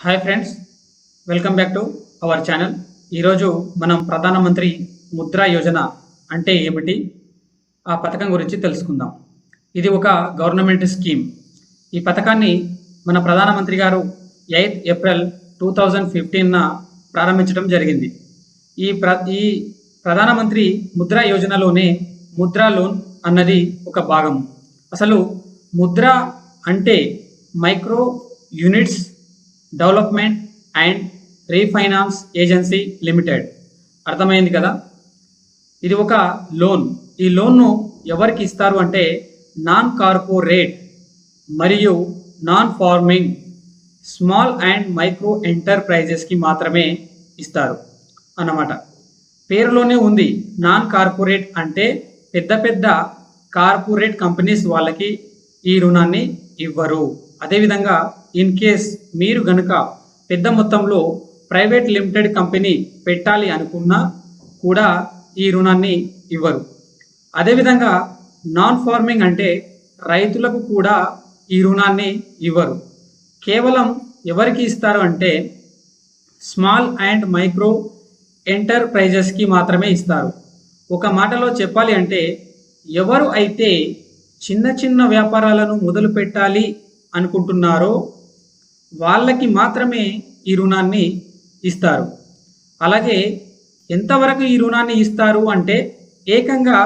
Hi friends welcome back to our channel ఈరోజు మనం ప్రధానమంత్రి ముద్రా యోజన అంటే ఏమిటి? ఆ పథకం గురించి తెలుసుకుందాం. ఇది ఒక గవర్నమెంట్ స్కీమ్. ఈ పథకాన్ని మన ప్రధానమంత్రి గారు ఎయిత్ ఏప్రిల్ టూ థౌజండ్ ఫిఫ్టీన్న ప్రారంభించడం జరిగింది. ఈ ప్ర ఈ ప్రధానమంత్రి ముద్రా యోజనలోనే ముద్రా లోన్ అన్నది ఒక భాగం. అసలు ముద్ర అంటే micro units development and refinance agency limited. అర్థమైంది కదా? ఇది ఒక లోన్. ఈ లోన్ను ఎవరికి ఇస్తారు అంటే నాన్ కార్పొరేట్ మరియు non farming small and micro ఎంటర్ప్రైజెస్కి మాత్రమే ఇస్తారు అన్నమాట. పేరులోనే ఉంది నాన్ కార్పొరేట్ అంటే పెద్ద పెద్ద కార్పొరేట్ కంపెనీస్ వాళ్ళకి ఈ రుణాన్ని ఇవ్వరు. అదేవిధంగా ఇన్ కేస్ మీరు గనుక పెద్ద మొత్తంలో ప్రైవేట్ లిమిటెడ్ కంపెనీ పెట్టాలి అనుకున్నా కూడా ఈ రుణాన్ని ఇవ్వరు. అదేవిధంగా నాన్ ఫార్మింగ్ అంటే రైతులకు కూడా ఈ రుణాన్ని ఇవ్వరు. కేవలం ఎవరికి ఇస్తారు అంటే స్మాల్ అండ్ మైక్రో ఎంటర్ప్రైజెస్కి మాత్రమే ఇస్తారు. ఒక మాటలో చెప్పాలి అంటే ఎవరు అయితే చిన్న చిన్న వ్యాపారాలను మొదలు పెట్టాలి అనుకుంటున్నారో వాళ్ళకి మాత్రమే ఈ రుణాన్ని ఇస్తారు. అలాగే ఎంతవరకు ఈ రుణాన్ని ఇస్తారు అంటే ఏకంగా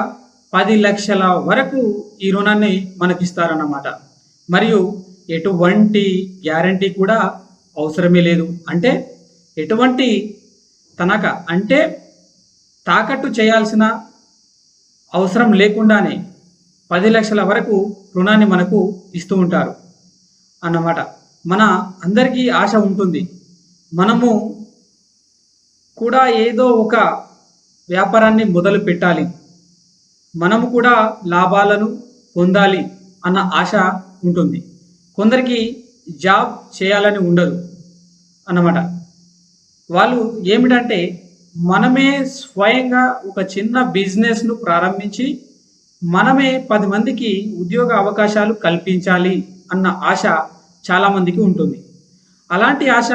పది లక్షల వరకు ఈ రుణాన్ని మనకి ఇస్తారన్నమాట మరియు ఎటువంటి గ్యారంటీ కూడా అవసరమే లేదు. అంటే ఎటువంటి తనక అంటే తాకట్టు చేయాల్సిన అవసరం లేకుండానే పది లక్షల వరకు రుణాన్ని మనకు ఇస్తూ ఉంటారు. అన్నమాట. మన అందరికీ ఆశ ఉంటుంది. మనము కూడా ఏదో ఒక వ్యాపారాన్ని మొదలు పెట్టాలి. మనము కూడా లాభాలను పొందాలి అన్న ఆశ ఉంటుంది. కొందరికి జాబ్ చేయాలని ఉండదు అన్నమాట. వాళ్ళు ఏమిటంటే మనమే స్వయంగా ఒక చిన్న బిజినెస్ను ప్రారంభించి మనమే పది మందికి ఉద్యోగ అవకాశాలు కల్పించాలి. అన్న ఆశ చాలామందికి ఉంటుంది. అలాంటి ఆశ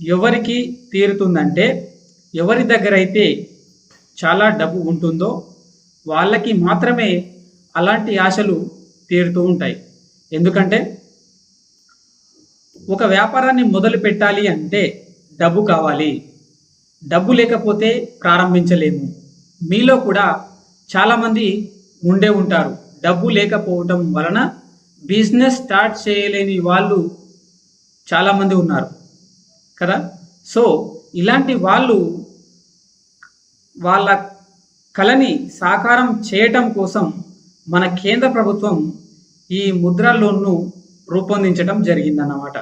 ఎవరికి తీరుతుందంటే ఎవరి దగ్గర అయితే చాలా డబ్బు ఉంటుందో వాళ్ళకి మాత్రమే అలాంటి ఆశలు తీరుతూ ఉంటాయి. ఎందుకంటే ఒక వ్యాపారాన్ని మొదలు పెట్టాలి అంటే డబ్బు కావాలి. డబ్బు లేకపోతే ప్రారంభించలేము. మీలో కూడా చాలామంది ఉండే ఉంటారు. డబ్బు లేకపోవటం వలన బిజినెస్ స్టార్ట్ చేయలేని వాళ్ళు చాలామంది ఉన్నారు కదా? సో ఇలాంటి వాళ్ళు వాళ్ళ కళని సాకారం చేయటం కోసం మన కేంద్ర ప్రభుత్వం ఈ ముద్రా లోన్ను రూపొందించడం జరిగిందన్నమాట.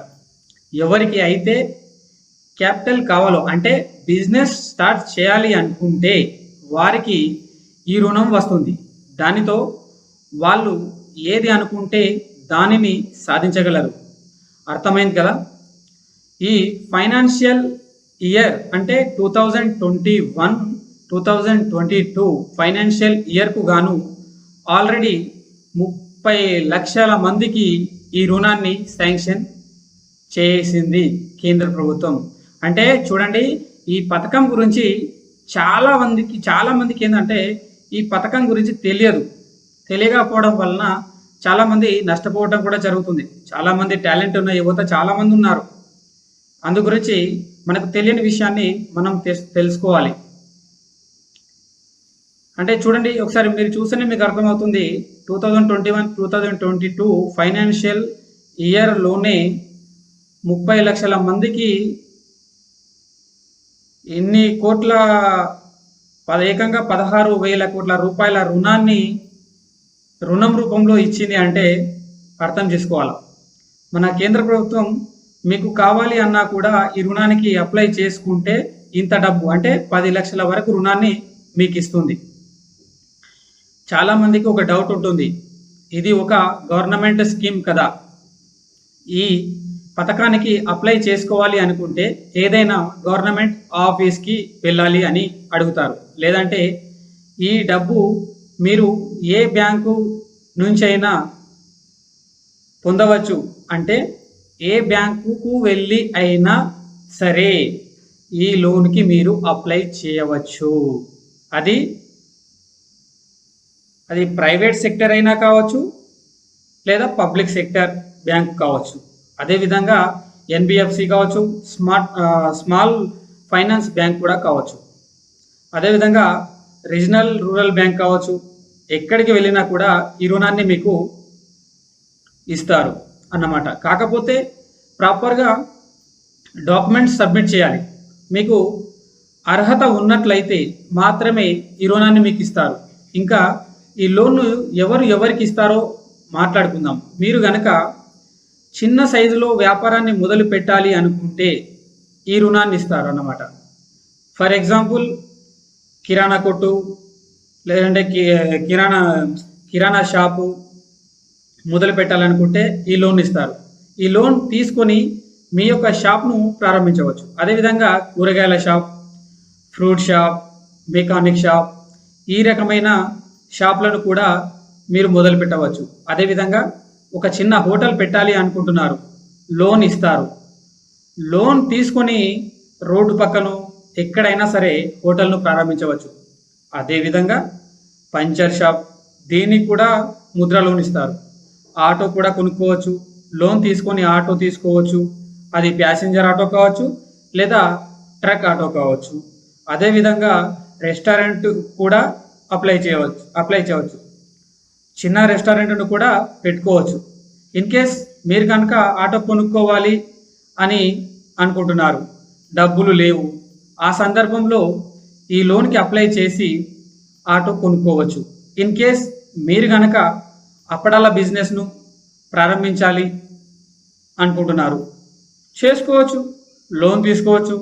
ఎవరికి అయితే క్యాపిటల్ కావాలో అంటే బిజినెస్ స్టార్ట్ చేయాలి అనుకుంటే వారికి ఈ రుణం వస్తుంది. దానితో వాళ్ళు ఏది అనుకుంటే దానిని సాధించగలరు. అర్థమైంది కదా? ఈ ఫైనాన్షియల్ ఇయర్ అంటే two thousand twenty one two thousand twenty two financial ఇయర్కు గాను ఆల్రెడీ ముప్పై లక్షల మందికి ఈ రుణాన్ని శాంక్షన్ చేసింది కేంద్ర ప్రభుత్వం. అంటే చూడండి ఈ పథకం గురించి చాలా మందికి చాలా మందికి ఏంటంటే ఈ పథకం గురించి తెలియదు. తెలియకపోవడం వలన చాలామంది నష్టపోవడం కూడా జరుగుతుంది. చాలామంది టాలెంట్ ఉన్న యువత చాలామంది ఉన్నారు. అందు గురించి మనకు తెలియని విషయాన్ని మనం తెలుసుకోవాలి. అంటే చూడండి ఒకసారి మీరు చూస్తేనే మీకు అర్థమవుతుంది. Two thousand twenty one two thousand twenty two financial ఇయర్లోనే ముప్పై లక్షల మందికి ఎన్ని కోట్ల ఏకంగా పదహారు వేల కోట్ల రూపాయల రుణాన్ని రుణం రూపంలో ఇచ్చింది అంటే అర్థం చేసుకోవాలి? మన కేంద్ర ప్రభుత్వం మీకు కావాలి అన్నా కూడా ఈ రుణానికి అప్లై చేసుకుంటే ఇంత డబ్బు అంటే పది లక్షల వరకు రుణాన్ని మీకు ఇస్తుంది. చాలామందికి ఒక డౌట్ ఉంటుంది. ఇది ఒక గవర్నమెంట్ స్కీమ్ కదా. ఈ పథకానికి అప్లై చేసుకోవాలి అనుకుంటే ఏదైనా గవర్నమెంట్ ఆఫీస్కి వెళ్ళాలి అని అడుగుతారు. లేదంటే ఈ డబ్బు మీరు ఏ బ్యాంకు నుంచైనా పొందవచ్చు. అంటే ఏ బ్యాంకుకు వెళ్ళి అయినా సరే ఈ లోన్కి మీరు అప్లై చేయవచ్చు. అది అది ప్రైవేట్ సెక్టర్ అయినా కావచ్చు లేదా పబ్లిక్ సెక్టర్ బ్యాంక్ కావచ్చు. అదేవిధంగా ఎన్బిఎఫ్సి కావచ్చు స్మార్ట్ స్మాల్ ఫైనాన్స్ బ్యాంక్ కూడా కావచ్చు. అదేవిధంగా రీజనల్ రూరల్ బ్యాంక్ కావచ్చు ఎక్కడికి వెళ్ళినా కూడా ఈ రుణాన్ని మీకు ఇస్తారు అన్నమాట. కాకపోతే ప్రాపర్గా డాక్యుమెంట్స్ సబ్మిట్ చేయాలి. మీకు అర్హత ఉన్నట్లయితే మాత్రమే ఈ రుణాన్ని మీకు ఇస్తారు. ఇంకా ఈ లోన్ను ఎవరు ఎవరికి ఇస్తారో మాట్లాడుకుందాం. మీరు గనక చిన్న సైజులో వ్యాపారాన్ని మొదలు పెట్టాలి అనుకుంటే ఈ రుణాన్ని ఇస్తారు అన్నమాట ఫర్ ఎగ్జాంపుల్ కిరాణా కొట్టు లేదంటే కి- కిరాణా కిరాణా షాపు మొదలు పెట్టాలనుకుంటే ఈ లోన్ ఇస్తారు. ఈ లోన్ తీసుకొని మీ యొక్క షాప్ను ప్రారంభించవచ్చు. అదేవిధంగా కూరగాయల shop fruit shop mechanic shop ఈ రకమైన షాప్లను కూడా మీరు మొదలు పెట్టవచ్చు. అదేవిధంగా ఒక చిన్న హోటల్ పెట్టాలి అనుకుంటున్నారు. లోన్ ఇస్తారు. లోన్ తీసుకొని రోడ్డు పక్కన ఎక్కడైనా సరే హోటల్ను ప్రారంభించవచ్చు. అదేవిధంగా పంచర్ షాప్ దీనికి కూడా ముద్ర లోన్ ఇస్తారు. ఆటో కూడా కొనుక్కోవచ్చు. లోన్ తీసుకొని ఆటో తీసుకోవచ్చు. అది ప్యాసింజర్ ఆటో కావచ్చు లేదా ట్రక్ ఆటో కావచ్చు. అదేవిధంగా రెస్టారెంట్ కూడా అప్లై చేయవచ్చు అప్లై చేయవచ్చు. చిన్న రెస్టారెంట్ను కూడా పెట్టుకోవచ్చు. ఇన్ కేస్ మీరు కనుక ఆటో కొనుక్కోవాలి అని అనుకుంటున్నారు. డబ్బులు లేవు. ఆ సందర్భంలో ఈ లోన్కి అప్లై చేసి ఆటో కొనుక్కోవచ్చు. ఇన్ కేస్ మీరు కనుక అప్పడాల బిజినెస్ను ప్రారంభించాలి అనుకుంటున్నారు చేసుకోవచ్చు లోన్ తీసుకోవచ్చు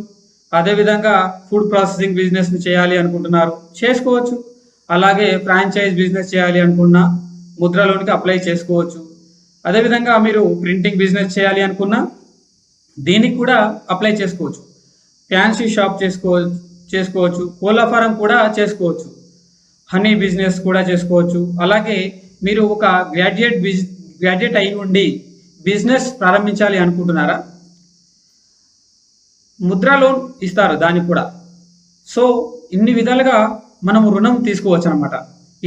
అదేవిధంగా ఫుడ్ ప్రాసెసింగ్ బిజినెస్ను చేయాలి అనుకుంటున్నారు చేసుకోవచ్చు. అలాగే ఫ్రాంచైజ్ బిజినెస్ చేయాలి అనుకున్నా ముద్ర లోన్కి అప్లై చేసుకోవచ్చు. అదేవిధంగా మీరు ప్రింటింగ్ బిజినెస్ చేయాలి అనుకున్నా దీనికి కూడా అప్లై చేసుకోవచ్చు. ఫ్యాన్సీ షాప్ చేసుకో చేసుకోవచ్చు. కోళ్ళ ఫారం కూడా చేసుకోవచ్చు. హనీ బిజినెస్ కూడా చేసుకోవచ్చు. అలాగే మీరు ఒక గ్రాడ్యుయేట్ బిజ్ గ్రాడ్యుయేట్ అయి ఉండి బిజినెస్ ప్రారంభించాలి అనుకుంటున్నారా? ముద్రా లోన్ ఇస్తారు దానికి కూడా. సో ఇన్ని విధాలుగా మనం రుణం తీసుకోవచ్చు అనమాట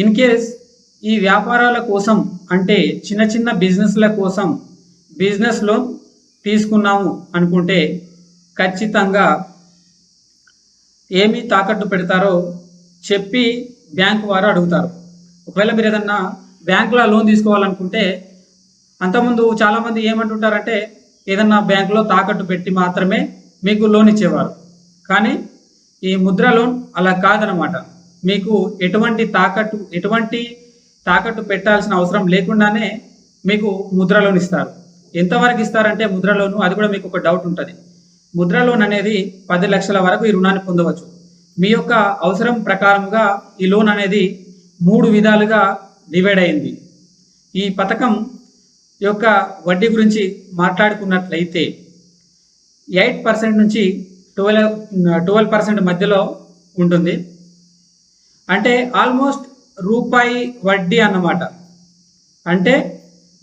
ఇన్ కేస్ ఈ వ్యాపారాల కోసం అంటే చిన్న చిన్న బిజినెస్ల కోసం బిజినెస్ లోన్ తీసుకున్నాము అనుకుంటే ఖచ్చితంగా ఏమి తాకట్టు పెడతారో చెప్పి బ్యాంకు వారు అడుగుతారు. ఒకవేళ మీరు ఏదన్నా బ్యాంకులో లోన్ తీసుకోవాలనుకుంటే అంతకుముందు చాలామంది ఏమంటుంటారంటే ఏదన్నా బ్యాంకులో తాకట్టు పెట్టి మాత్రమే మీకు లోన్ ఇచ్చేవారు. కానీ ఈ ముద్ర లోన్ అలా కాదనమాట మీకు ఎటువంటి తాకట్టు ఎటువంటి తాకట్టు పెట్టాల్సిన అవసరం లేకుండానే మీకు ముద్ర లోన్ ఇస్తారు. ఎంతవరకు ఇస్తారంటే ముద్ర లోను అది కూడా మీకు ఒక డౌట్ ఉంటుంది. ముద్ర లోన్ అనేది పది లక్షల వరకు ఈ రుణాన్ని పొందవచ్చు. మీ యొక్క అవసరం ప్రకారంగా ఈ లోన్ అనేది మూడు విధాలుగా డివైడ్ అయింది. ఈ పథకం యొక్క వడ్డీ గురించి మాట్లాడుకున్నట్లయితే ఎయిట్ పర్సెంట్ నుంచి ట్వెల్వ్ ట్వెల్వ్ పర్సెంట్ మధ్యలో ఉంటుంది. అంటే ఆల్మోస్ట్ రూపాయి వడ్డీ అన్నమాట. అంటే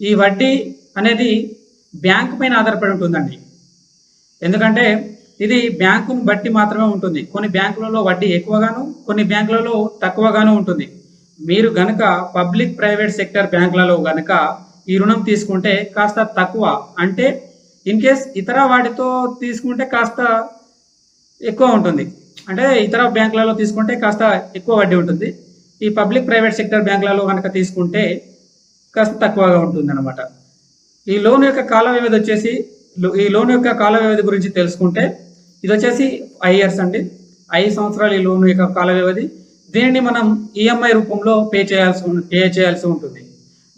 ఈ వడ్డీ అనేది బ్యాంక్ పైన ఆధారపడి ఉంటుందండి. ఎందుకంటే ఇది బ్యాంకును బట్టి మాత్రమే ఉంటుంది. కొన్ని బ్యాంకులలో వడ్డీ ఎక్కువగాను కొన్ని బ్యాంకులలో తక్కువగాను ఉంటుంది. మీరు గనక పబ్లిక్ ప్రైవేట్ సెక్టర్ బ్యాంకులలో గనక ఈ రుణం తీసుకుంటే కాస్త తక్కువ. అంటే ఇన్ కేస్ ఇతర వాటితో తీసుకుంటే కాస్త ఎక్కువ ఉంటుంది. అంటే ఇతర బ్యాంకులలో తీసుకుంటే కాస్త ఎక్కువ వడ్డీ ఉంటుంది. ఈ పబ్లిక్ ప్రైవేట్ సెక్టర్ బ్యాంకులలో కనుక తీసుకుంటే కాస్త తక్కువగా ఉంటుంది అనమాట ఈ లోన్ యొక్క కాల వ్యవధి వచ్చేసి ఈ లోన్ యొక్క కాల వ్యవధి గురించి తెలుసుకుంటే ఇది వచ్చేసి ఐదు ఇయర్స్ అండి. ఐదు సంవత్సరాలు ఈ లోన్ యొక్క కాల వ్యవధి దీనిని మనం ఈఎంఐ రూపంలో పే చేయాల్సి పే చేయాల్సి ఉంటుంది.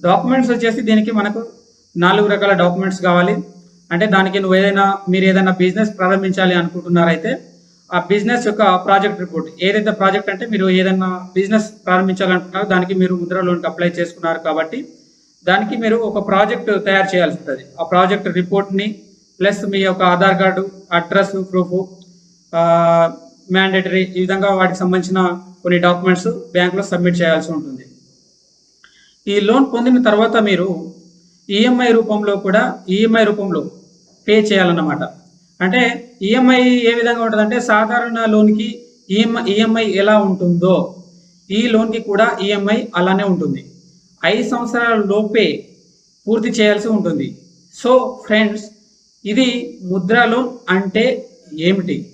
డాక్యుమెంట్స్ వచ్చేసి దీనికి మనకు నాలుగు రకాల డాక్యుమెంట్స్ కావాలి. అంటే దానికి నువ్వు ఏదైనా మీరు ఏదైనా బిజినెస్ ప్రారంభించాలి అనుకుంటున్నారైతే ఆ బిజినెస్ యొక్క ప్రాజెక్ట్ రిపోర్ట్ ఏదైతే ప్రాజెక్ట్ అంటే మీరు ఏదైనా బిజినెస్ ప్రారంభించాలనుకుంటున్నారో దానికి మీరు ముద్ర లోన్కి అప్లై చేసుకున్నారు కాబట్టి దానికి మీరు ఒక ప్రాజెక్ట్ తయారు చేయాల్సి ఉంటుంది. ఆ ప్రాజెక్ట్ రిపోర్ట్ని ప్లస్ మీ యొక్క Aadhaar card address proof mandatory ఈ విధంగా వాటికి సంబంధించిన కొన్ని డాక్యుమెంట్స్ బ్యాంకులో సబ్మిట్ చేయాల్సి ఉంటుంది. ఈ లోన్ పొందిన తర్వాత మీరు ఈఎంఐ రూపంలో కూడా ఈఎంఐ రూపంలో పే చేయాలన్నమాట. అంటే ఈఎంఐ ఏ విధంగా ఉంటుందంటే సాధారణ లోన్కి ఈఎంఐ ఈఎంఐ ఎలా ఉంటుందో ఈ లోన్కి కూడా ఈఎంఐ అలానే ఉంటుంది. ఐదు సంవత్సరాల లోపే పూర్తి చేయాల్సి ఉంటుంది. సో ఫ్రెండ్స్ ఇది ముద్రా లోన్ అంటే ఏమిటి?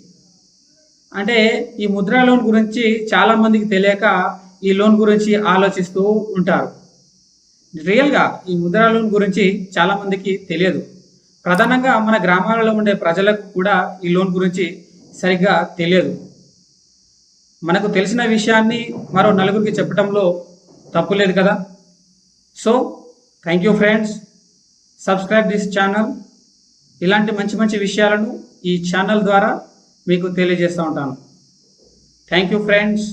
అంటే ఈ ముద్రా లోన్ గురించి చాలామందికి తెలియక ఈ లోన్ గురించి ఆలోచిస్తూ ఉంటారు. రియల్గా ఈ ముద్రా లోన్ గురించి చాలా మందికి తెలియదు. ప్రధానంగా మన గ్రామాలలో ఉండే ప్రజలకు కూడా ఈ లోన్ గురించి సరిగ్గా తెలియదు. మనకు తెలిసిన విషయాన్ని మరో నలుగురికి చెప్పడంలో తప్పు లేదు కదా? So thank you friends subscribe this channel ఇలాంటి మంచి మంచి విషయాలను ఈ ఛానల్ ద్వారా మీకు తెలియజేస్తూ ఉంటాను. Thank you friends